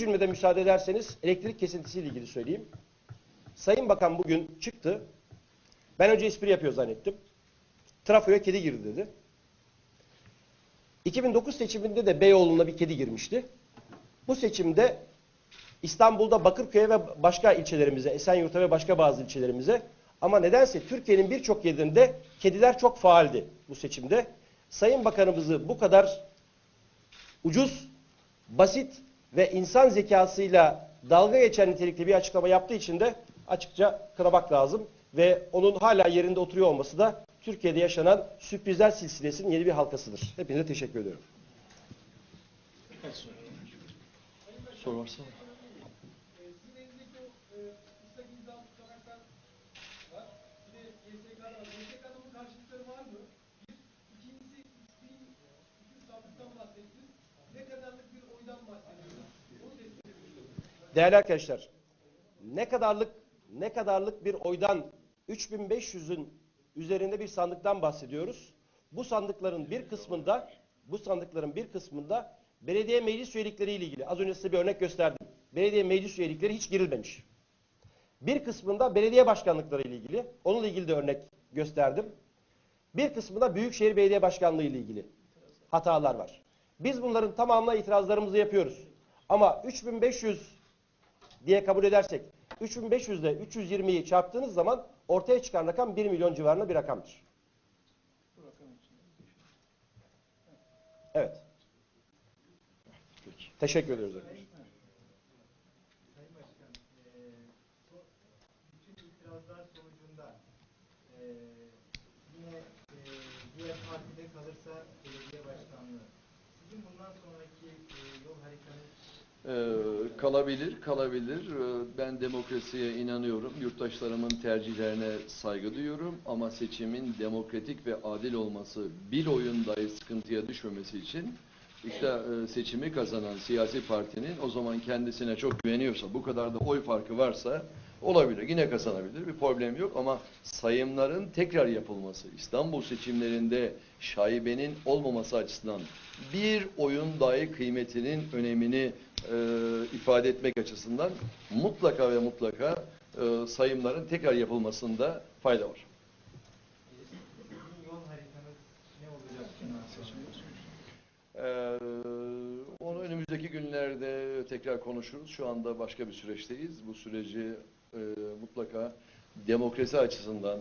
cümlede müsaade ederseniz elektrik kesintisiyle ilgili söyleyeyim. Sayın Bakan bugün çıktı. Ben önce espri yapıyor zannettim. Trafoya kedi girdi dedi. 2009 seçiminde de Beyoğlu'na bir kedi girmişti. Bu seçimde İstanbul'da Bakırköy'e ve başka ilçelerimize, Esenyurt'a ve başka bazı ilçelerimize ama nedense Türkiye'nin birçok yerinde kediler çok faaldi bu seçimde. Sayın Bakanımızı bu kadar ucuz, basit ve insan zekasıyla dalga geçen nitelikte bir açıklama yaptığı için de açıkça kınamak lazım. Ve onun hala yerinde oturuyor olması da Türkiye'de yaşanan sürprizler silsilesinin yeni bir halkasıdır. Hepinize teşekkür ediyorum. Soru varsa. Sizin elinizdeki o e, ıslak imzalı tutanaklar var. Bir de YSK'da var. YSK'da bunun karşılıkları var mı? Bir. İkincisi 3000 sandıktan bahsettiniz. Ne kadarlık bir oydan bahsediyoruz? Onu tespit edelim. Değerli arkadaşlar, ne kadarlık ne kadarlık bir oydan 3500'ün üzerinde bir sandıktan bahsediyoruz. Bu sandıkların bir kısmında bu sandıkların bir kısmında belediye meclis üyelikleri ile ilgili az önce size bir örnek gösterdim. Belediye meclis üyelikleri hiç girilmemiş. Bir kısmında belediye başkanlıkları ile ilgili. Onunla ilgili de örnek gösterdim. Bir kısmında Büyükşehir Belediye Başkanlığı ile ilgili hatalar var. Biz bunların tamamına itirazlarımızı yapıyoruz. Ama 3500 diye kabul edersek 3500 ile 320'yi çarptığınız zaman ortaya çıkan rakam 1 milyon civarında bir rakamdır. Evet. Peki. Teşekkür ediyoruz. arkadaşlar. Sayın Başkan, eee, so- bütün itirazlar sonucunda eee, yine eee, diğer partide kalırsa belediye başkanlığı, sizin bundan sonraki yol haritanız Ee, kalabilir, kalabilir. Ee, Ben demokrasiye inanıyorum. Yurttaşlarımın tercihlerine saygı duyuyorum. Ama seçimin demokratik ve adil olması, bir oyun dahi sıkıntıya düşmemesi için işte e, seçimi kazanan siyasi partinin o zaman kendisine çok güveniyorsa, bu kadar da oy farkı varsa olabilir. Yine kazanabilir. Bir problem yok ama sayımların tekrar yapılması, İstanbul seçimlerinde şaibenin olmaması açısından bir oyun dahi kıymetinin önemini e, ifade etmek açısından mutlaka ve mutlaka e, sayımların tekrar yapılmasında fayda var. Ee, onu önümüzdeki günlerde tekrar konuşuruz. Şu anda başka bir süreçteyiz. Bu süreci e, mutlaka demokrasi açısından,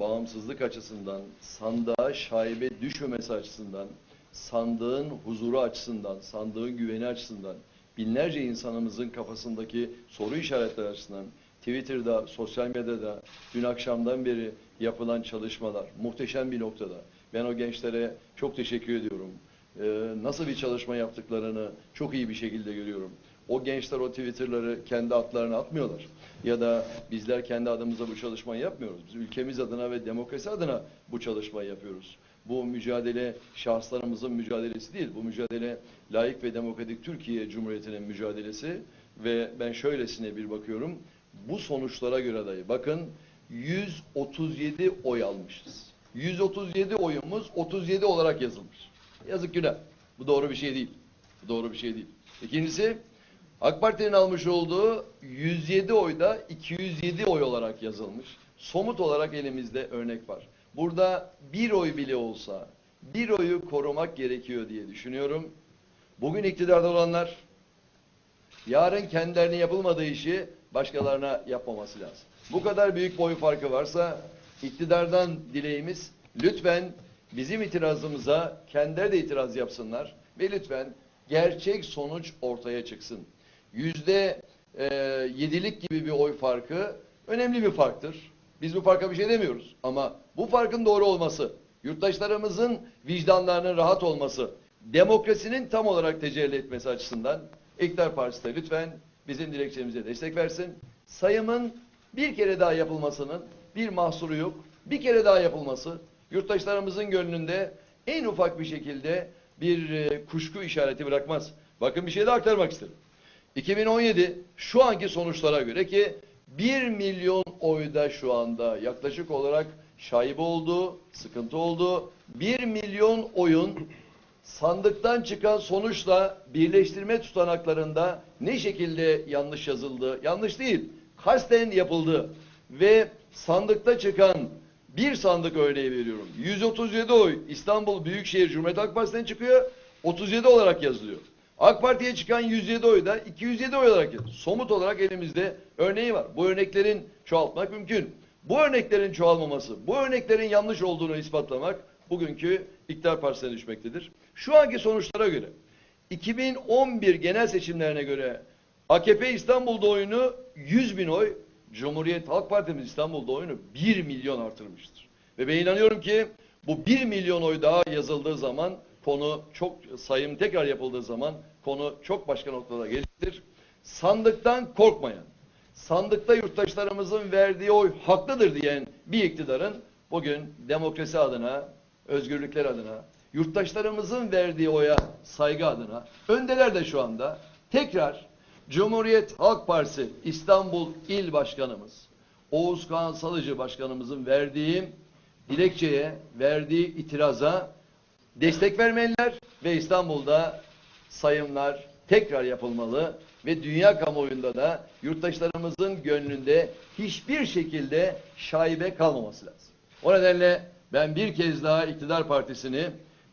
bağımsızlık açısından, sandığa şaibe düşmemesi açısından, sandığın huzuru açısından, sandığın güveni açısından, binlerce insanımızın kafasındaki soru işaretleri açısından, Twitter'da, sosyal medyada, dün akşamdan beri yapılan çalışmalar muhteşem bir noktada. Ben o gençlere çok teşekkür ediyorum. Ee, nasıl bir çalışma yaptıklarını çok iyi bir şekilde görüyorum. O gençler o Twitter'ları kendi atlarına atmıyorlar. Ya da bizler kendi adımıza bu çalışmayı yapmıyoruz. Biz ülkemiz adına ve demokrasi adına bu çalışmayı yapıyoruz. Bu mücadele şahıslarımızın mücadelesi değil. Bu mücadele layık ve demokratik Türkiye Cumhuriyeti'nin mücadelesi ve ben şöylesine bir bakıyorum. Bu sonuçlara göre dahi bakın 137 oy almışız. 137 oyumuz 37 olarak yazılmış. Yazık günah. Bu doğru bir şey değil. Bu doğru bir şey değil. İkincisi AK Parti'nin almış olduğu 107 oyda 207 oy olarak yazılmış. Somut olarak elimizde örnek var. Burada bir oy bile olsa bir oyu korumak gerekiyor diye düşünüyorum. Bugün iktidarda olanlar yarın kendilerine yapılmadığı işi başkalarına yapmaması lazım. Bu kadar büyük boy farkı varsa iktidardan dileğimiz lütfen bizim itirazımıza kendileri de itiraz yapsınlar ve lütfen gerçek sonuç ortaya çıksın. Yüzde e, yedilik gibi bir oy farkı önemli bir farktır. Biz bu farka bir şey demiyoruz ama bu farkın doğru olması, yurttaşlarımızın vicdanlarının rahat olması, demokrasinin tam olarak tecelli etmesi açısından İktidar Partisi de lütfen bizim dilekçemize destek versin. Sayımın bir kere daha yapılmasının bir mahsuru yok. Bir kere daha yapılması yurttaşlarımızın gönlünde en ufak bir şekilde bir e, kuşku işareti bırakmaz. Bakın bir şey daha aktarmak istedim. 2017 şu anki sonuçlara göre ki 1 milyon oyda şu anda yaklaşık olarak şaibe oldu, sıkıntı oldu. 1 milyon oyun sandıktan çıkan sonuçla birleştirme tutanaklarında ne şekilde yanlış yazıldı, yanlış değil, kasten yapıldı ve sandıkta çıkan bir sandık örneği veriyorum. 137 oy İstanbul Büyükşehir Cumhuriyet Halk Partisi'nden çıkıyor, 37 olarak yazılıyor. AK Parti'ye çıkan 107 oy da 207 oy olarak. Somut olarak elimizde örneği var. Bu örneklerin çoğaltmak mümkün. Bu örneklerin çoğalmaması, bu örneklerin yanlış olduğunu ispatlamak bugünkü iktidar partisine düşmektedir. Şu anki sonuçlara göre 2011 genel seçimlerine göre AKP İstanbul'da oyunu 100 bin oy, Cumhuriyet Halk Partimiz İstanbul'da oyunu 1 milyon artırmıştır. Ve ben inanıyorum ki bu 1 milyon oy daha yazıldığı zaman konu çok sayım tekrar yapıldığı zaman konu çok başka noktada gelecektir. Sandıktan korkmayan, sandıkta yurttaşlarımızın verdiği oy haklıdır diyen bir iktidarın bugün demokrasi adına, özgürlükler adına, yurttaşlarımızın verdiği oya saygı adına, öndeler de şu anda tekrar Cumhuriyet Halk Partisi İstanbul İl Başkanımız, Oğuz Kağan Salıcı Başkanımızın verdiği dilekçeye, verdiği itiraza destek vermeliler ve İstanbul'da sayımlar tekrar yapılmalı ve dünya kamuoyunda da yurttaşlarımızın gönlünde hiçbir şekilde şaibe kalmaması lazım. O nedenle ben bir kez daha iktidar partisini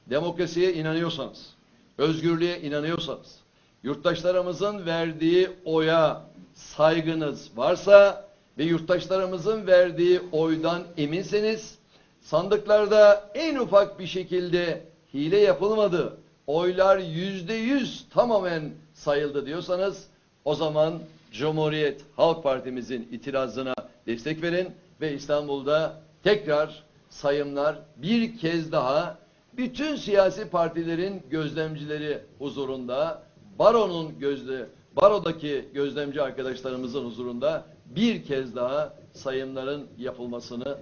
demokrasiye inanıyorsanız, özgürlüğe inanıyorsanız, yurttaşlarımızın verdiği oya saygınız varsa ve yurttaşlarımızın verdiği oydan eminseniz sandıklarda en ufak bir şekilde hile yapılmadı, oylar yüzde yüz tamamen sayıldı diyorsanız o zaman Cumhuriyet Halk Partimizin itirazına destek verin ve İstanbul'da tekrar sayımlar bir kez daha bütün siyasi partilerin gözlemcileri huzurunda, baronun gözde, barodaki gözlemci arkadaşlarımızın huzurunda bir kez daha sayımların yapılmasını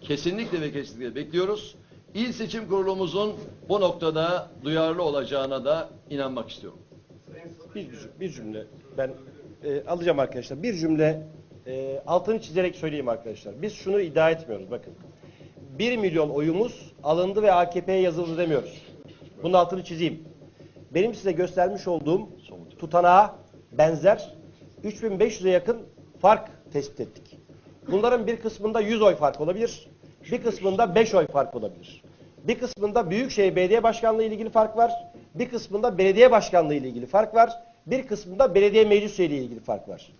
kesinlikle ve kesinlikle bekliyoruz. İl Seçim Kurulumuzun bu noktada duyarlı olacağına da inanmak istiyorum. Bir, bir cümle ben e, alacağım arkadaşlar. Bir cümle e, altını çizerek söyleyeyim arkadaşlar. Biz şunu iddia etmiyoruz bakın. 1 milyon oyumuz alındı ve AKP'ye yazıldı demiyoruz. Bunun altını çizeyim. Benim size göstermiş olduğum tutanağa benzer 3500'e yakın fark tespit ettik. Bunların bir kısmında 100 oy fark olabilir. Bir kısmında 5 oy fark olabilir. Bir kısmında Büyükşehir Belediye Başkanlığı ile ilgili fark var. Bir kısmında belediye başkanlığı ile ilgili fark var. Bir kısmında belediye meclis ile ilgili fark var.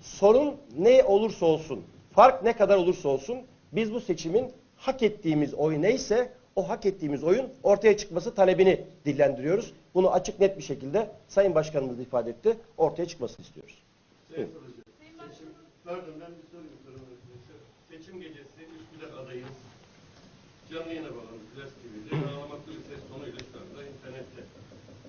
Sorun ne olursa olsun, fark ne kadar olursa olsun biz bu seçimin hak ettiğimiz oy neyse o hak ettiğimiz oyun ortaya çıkması talebini dillendiriyoruz. Bunu açık net bir şekilde Sayın Başkanımız ifade etti. Ortaya çıkmasını istiyoruz. Sayın pardon ben bir soru. Seçim gecesi Üsküdar adayınız canlı yayına bağlandı Flash TV'de ağlamaklı bir ses tonuyla şu anda internette.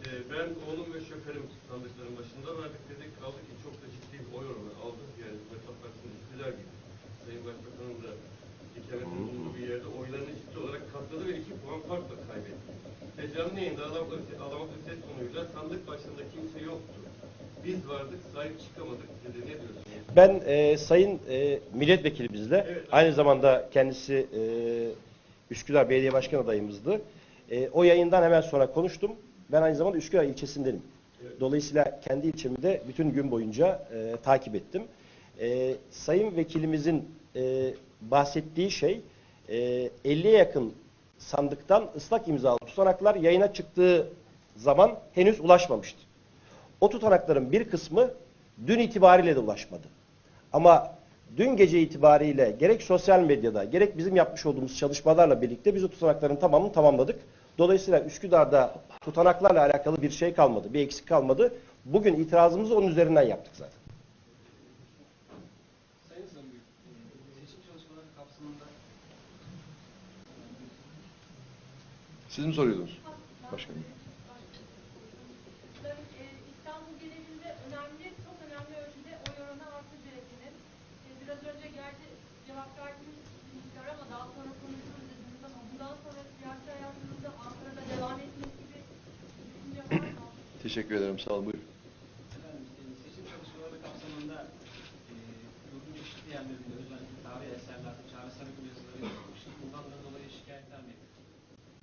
Ee, ben oğlum ve şoförüm sandıkların başında verdik dedik kaldı ki çok da ciddi bir oy oranı aldı. Yani Metal Partisi'nin Üsküdar gibi. Sayın Başbakan'ın da ikametin bulunduğu bir yerde oylarını ciddi olarak katladı ve iki puan farkla kaybetti. Ve canlı yayında ağlamaklı, ağlamaklı ses tonuyla sandık başında kimse yoktu. Biz vardık, sahip çıkamadık dedi. Ne diyorsunuz? Ben e, Sayın e, milletvekilimizle Evet. aynı zamanda kendisi e, Üsküdar Belediye Başkan adayımızdı. E, o yayından hemen sonra konuştum. Ben aynı zamanda Üsküdar ilçesindenim. Dolayısıyla kendi ilçemi de bütün gün boyunca e, takip ettim. E, Sayın vekilimizin e, bahsettiği şey e, 50'ye yakın sandıktan ıslak imzalı tutanaklar yayına çıktığı zaman henüz ulaşmamıştı. O tutanakların bir kısmı dün itibariyle de ulaşmadı. Ama dün gece itibariyle gerek sosyal medyada gerek bizim yapmış olduğumuz çalışmalarla birlikte biz o tutanakların tamamını tamamladık. Dolayısıyla Üsküdar'da tutanaklarla alakalı bir şey kalmadı, bir eksik kalmadı. Bugün itirazımızı onun üzerinden yaptık zaten. Siz mi soruyordunuz? Başkanım. Ben, e, İstanbul genelinde önemli, çok önemli ölçüde oy oranı arttı CHP'nin. E, biraz önce gerçi cevap verdiniz miktar ama daha sonra konuşuruz dediniz ama bundan sonra siyasi hayatınızda Ankara'da devam etmek gibi bir düşünce var mı? Teşekkür ederim. Sağ olun. Buyurun. efendim, e, seçim çalışmaları kapsamında e, yurdun çeşitli yerlerinde özellikle tarihi eserlerde Çağrı Sarıgül yazıları. Bundan dolayı şikayetler mevcut.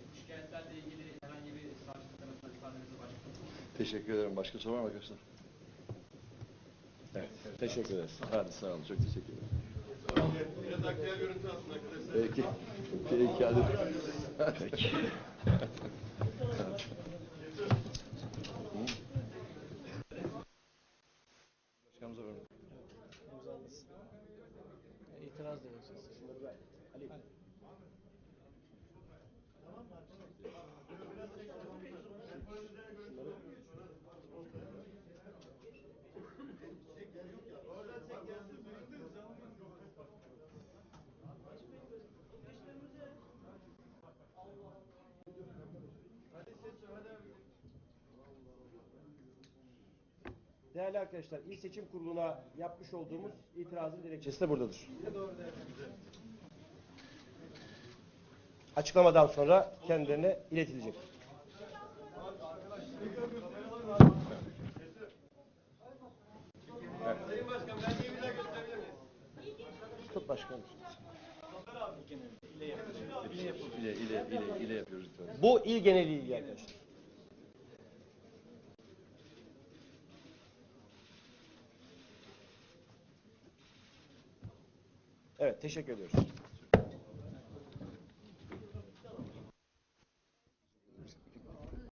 Bu şikayetlerle ilgili herhangi bir savcı Teşekkür ederim. Başka soru var mı arkadaşlar? Evet. Teşekkür ederiz. Hadi sağ olun. Çok teşekkür ederim. Biraz aktüel görüntü alsın arkadaşlar. Peki. Peki hadi. Peki. Başkanımıza verin. İtiraz da Ali. Değerli arkadaşlar, İl Seçim Kurulu'na yapmış olduğumuz itirazın dilekçesi de buradadır. Açıklamadan sonra kendilerine iletilecek. Sayın Başkan belgeyi bir daha gösterebilir miyiz? Tut başkanım. İle, ile, ile, ile yapıyoruz lütfen. Bu il geneli ilgi arkadaşlar. Evet, teşekkür ediyoruz.